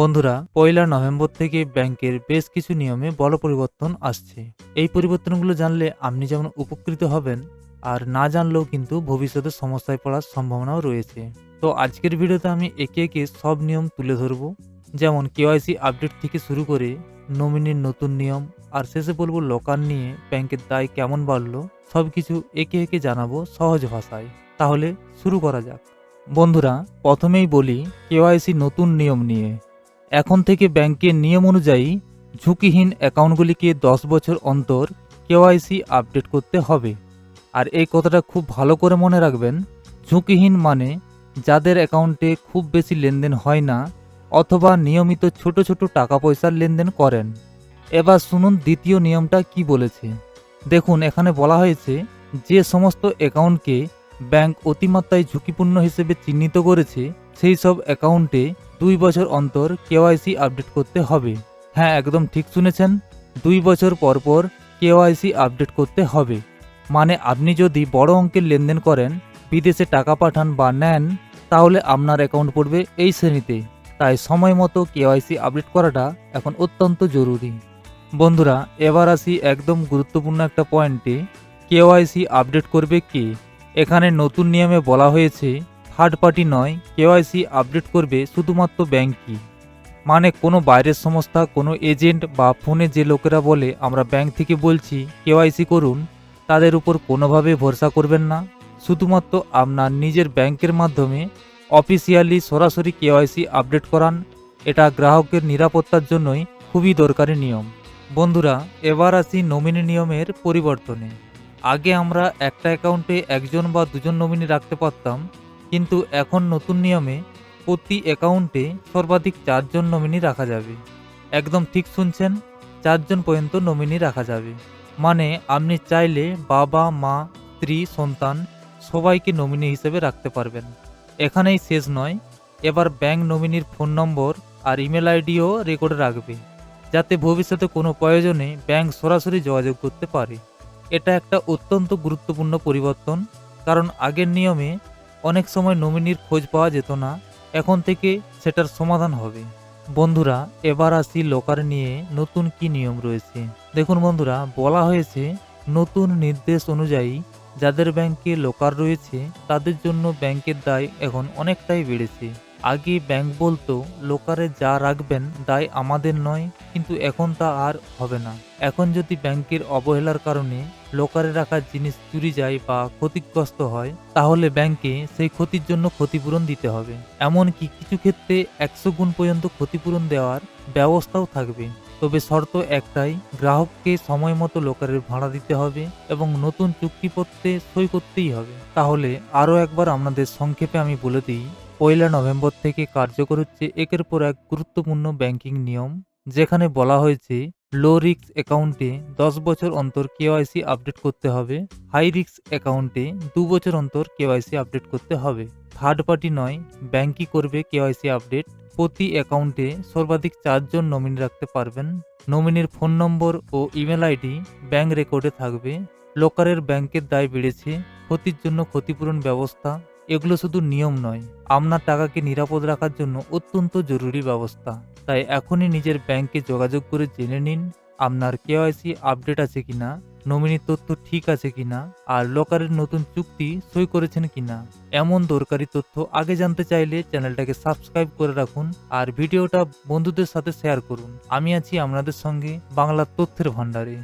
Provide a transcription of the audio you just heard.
বন্ধুরা, পয়লা নভেম্বর থেকে ব্যাংকের বেশ কিছু নিয়মে বড় পরিবর্তন আসছে। এই পরিবর্তনগুলো জানলে আপনি যেমন উপকৃত হবেন, আর না জানলেও কিন্তু ভবিষ্যতে সমস্যায় পড়ার সম্ভাবনাও রয়েছে। তো আজকের ভিডিওতে আমি একে একে সব নিয়ম তুলে ধরব, যেমন কেওয়াইসি আপডেট থেকে শুরু করে নমিনির নতুন নিয়ম, আর শেষে বলব লকার নিয়ে ব্যাংকের দায় কেমন বাড়লো সব কিছু একে একে জানাব সহজ ভাষায়। তাহলে শুরু করা যাক। বন্ধুরা, প্রথমেই বলি কেওয়াইসি নতুন নিয়ম নিয়ে। এখন থেকে ব্যাংকের নিয়ম অনুযায়ী ঝুঁকিহীন অ্যাকাউন্টগুলিকে দশ বছর অন্তর কেওয়াইসি আপডেট করতে হবে। আর এই কথাটা খুব ভালো করে মনে রাখবেন, ঝুঁকিহীন মানে যাদের অ্যাকাউন্টে খুব বেশি লেনদেন হয় না অথবা নিয়মিত ছোট ছোট টাকা পয়সার লেনদেন করেন। এবার শুনুন দ্বিতীয় নিয়মটা কি বলেছে। দেখুন, এখানে বলা হয়েছে, যে সমস্ত অ্যাকাউন্টকে ব্যাংক অতিমাত্রায় ঝুঁকিপূর্ণ হিসেবে চিহ্নিত করেছে, সেই সব অ্যাকাউন্টে দুই বছর অন্তর কেওয়াইসি আপডেট করতে হবে। হ্যাঁ একদম ঠিক শুনেছেন। দুই বছর পর পর কেওয়াইসি আপডেট করতে হবে। মানে আপনি যদি বড় অঙ্কের লেনদেন করেন, বিদেশে টাকা পাঠান বা নেন, তাহলে আপনার অ্যাকাউন্ট পড়বে এই শ্রেণীতে। তাই সময় মতো কেওয়াইসি আপডেট করাটা এখন অত্যন্ত জরুরি। বন্ধুরা, এবার আসি একদম গুরুত্বপূর্ণ একটা পয়েন্টে। কেওয়াইসি আপডেট করবে কে? এখানে নতুন নিয়মে বলা হয়েছে থার্ড পার্টি নয় কেওয়াইসি আপডেট করবে শুধুমাত্র ব্যাংকই। মানে কোনো বাইরের সংস্থা, কোনো এজেন্ট বা ফোনে যে লোকেরা বলে, আমরা ব্যাংক থেকে বলছি কেওয়াইসি করুন, তাদের উপর কোনোভাবে ভরসা করবেন না। শুধুমাত্র আপনার নিজের ব্যাংকের মাধ্যমে অফিসিয়ালি সরাসরি কেওয়াইসি আপডেট করান, এটা গ্রাহকের নিরাপত্তার জন্যই খুবই দরকারি নিয়ম। বন্ধুরা, এবার আসি নমিনি নিয়মের পরিবর্তনে। আগে আমরা একটা অ্যাকাউন্টে একজন বা দুজন নমিনি রাখতে পারতাম কিন্তু এখন নতুন নিয়মে প্রতি অ্যাকাউন্টে সর্বাধিক চারজন নমিনি রাখা যাবে। একদম ঠিক শুনছেন, চারজন পর্যন্ত নমিনি রাখা যাবে। মানে আপনি চাইলে বাবা, মা, স্ত্রী, সন্তান সবাইকে নমিনি হিসেবে রাখতে পারবেন। এখানেই শেষ নয়, এবার ব্যাংক নমিনির ফোন নম্বর আর ইমেল আইডিও রেকর্ডে রাখবে, যাতে ভবিষ্যতে কোনো প্রয়োজনে ব্যাংক সরাসরি যোগাযোগ করতে পারে। এটা একটা অত্যন্ত গুরুত্বপূর্ণ পরিবর্তন, কারণ আগের নিয়মে অনেক সময় নমিনির খোঁজ পাওয়া যেত না, এখন থেকে সেটার সমাধান হবে। বন্ধুরা, এবার আসি লকার নিয়ে নতুন কি নিয়ম রয়েছে। দেখুন বন্ধুরা, বলা হয়েছে নতুন নির্দেশ অনুযায়ী যাদের ব্যাংকে লকার রয়েছে, তাদের জন্য ব্যাংকের দায় এখন অনেকটাই বেড়েছে। আগে ব্যাংক বলতো লোকারে যা রাখবেন, দায় আমাদের নয়। কিন্তু এখন তা আর হবে না। এখন যদি ব্যাংকের অবহেলার কারণে লোকারে রাখা জিনিস চুরি যায় বা ক্ষতিগ্রস্ত হয়, তাহলে ব্যাংকে সেই ক্ষতির জন্য ক্ষতিপূরণ দিতে হবে। এমনকি কিছু ক্ষেত্রে একশো গুণ পর্যন্ত ক্ষতিপূরণ দেওয়ার ব্যবস্থাও থাকবে। তবে শর্ত একটাই, গ্রাহককে সময় মতো লোকারের ভাড়া দিতে হবে এবং নতুন চুক্তিপত্রে সই করতেই হবে। তাহলে আরও একবার আপনাদের সংক্ষেপে আমি বলে দিই, পয়লা নভেম্বর থেকে কার্যকর হচ্ছে একের পর এক গুরুত্বপূর্ণ ব্যাংকিং নিয়ম, যেখানে বলা হয়েছে লো রিস্ক অ্যাকাউন্টে দশ বছর অন্তর কেওয়াইসি আপডেট করতে হবে। হাই রিস্ক অ্যাকাউন্টে দু বছর অন্তর কেওয়াইসি আপডেট করতে হবে। থার্ড পার্টি নয়, ব্যাংকই করবে কেওয়াইসি আপডেট। প্রতি অ্যাকাউন্টে সর্বাধিক চারজন নমিনি রাখতে পারবেন। নমিনির ফোন নম্বর ও ইমেল আইডি ব্যাংক রেকর্ডে থাকবে। লোকারের ব্যাংকের দায় বেড়েছে, ক্ষতির জন্য ক্ষতিপূরণ ব্যবস্থা। এগুলো শুধু নিয়ম নয়, আপনার টাকাকে নিরাপদ রাখার জন্য অত্যন্ত জরুরি ব্যবস্থা। তাই এখনই নিজের ব্যাংকে যোগাযোগ করে জেনে নিন আপনার কেওয়াইসি আপডেট আছে কিনা, নমিনি তথ্য ঠিক আছে কিনা, আর লকারের নতুন চুক্তি সই করেছেন কিনা। এমন দরকারি তথ্য আগে জানতে চাইলে চ্যানেলটাকে সাবস্ক্রাইব করে রাখুন আর ভিডিওটা বন্ধুদের সাথে শেয়ার করুন। আমি আছি আপনাদের সঙ্গে বাংলার তথ্যের ভাণ্ডারে।